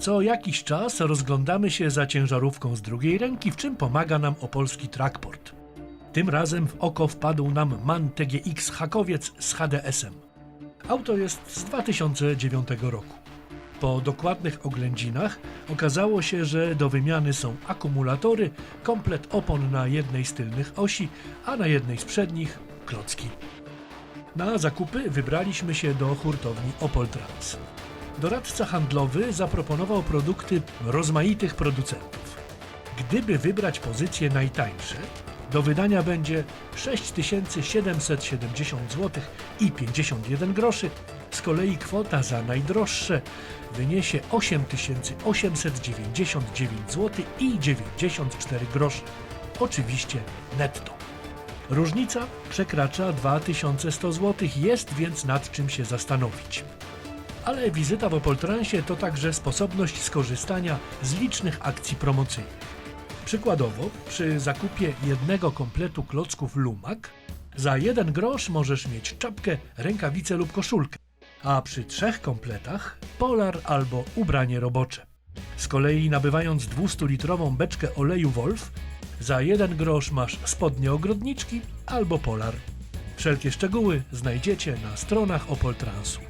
Co jakiś czas rozglądamy się za ciężarówką z drugiej ręki, w czym pomaga nam opolski Trackport. Tym razem w oko wpadł nam MAN TGX Hakowiec z HDS-em. Auto jest z 2009 roku. Po dokładnych oględzinach okazało się, że do wymiany są akumulatory, komplet opon na jednej z tylnych osi, a na jednej z przednich klocki. Na zakupy wybraliśmy się do hurtowni Opol Trans. Doradca handlowy zaproponował produkty rozmaitych producentów. Gdyby wybrać pozycje najtańsze, do wydania będzie 6770 zł i 51 groszy, z kolei kwota za najdroższe wyniesie 8899 zł i 94 grosze. Oczywiście netto. Różnica przekracza 2100 zł, jest więc nad czym się zastanowić. Ale wizyta w Opoltransie to także sposobność skorzystania z licznych akcji promocyjnych. Przykładowo, przy zakupie jednego kompletu klocków Lumak za jeden grosz możesz mieć czapkę, rękawice lub koszulkę, a przy trzech kompletach polar albo ubranie robocze. Z kolei nabywając 200-litrową beczkę oleju Wolf, za jeden grosz masz spodnie ogrodniczki albo polar. Wszelkie szczegóły znajdziecie na stronach Opoltransu.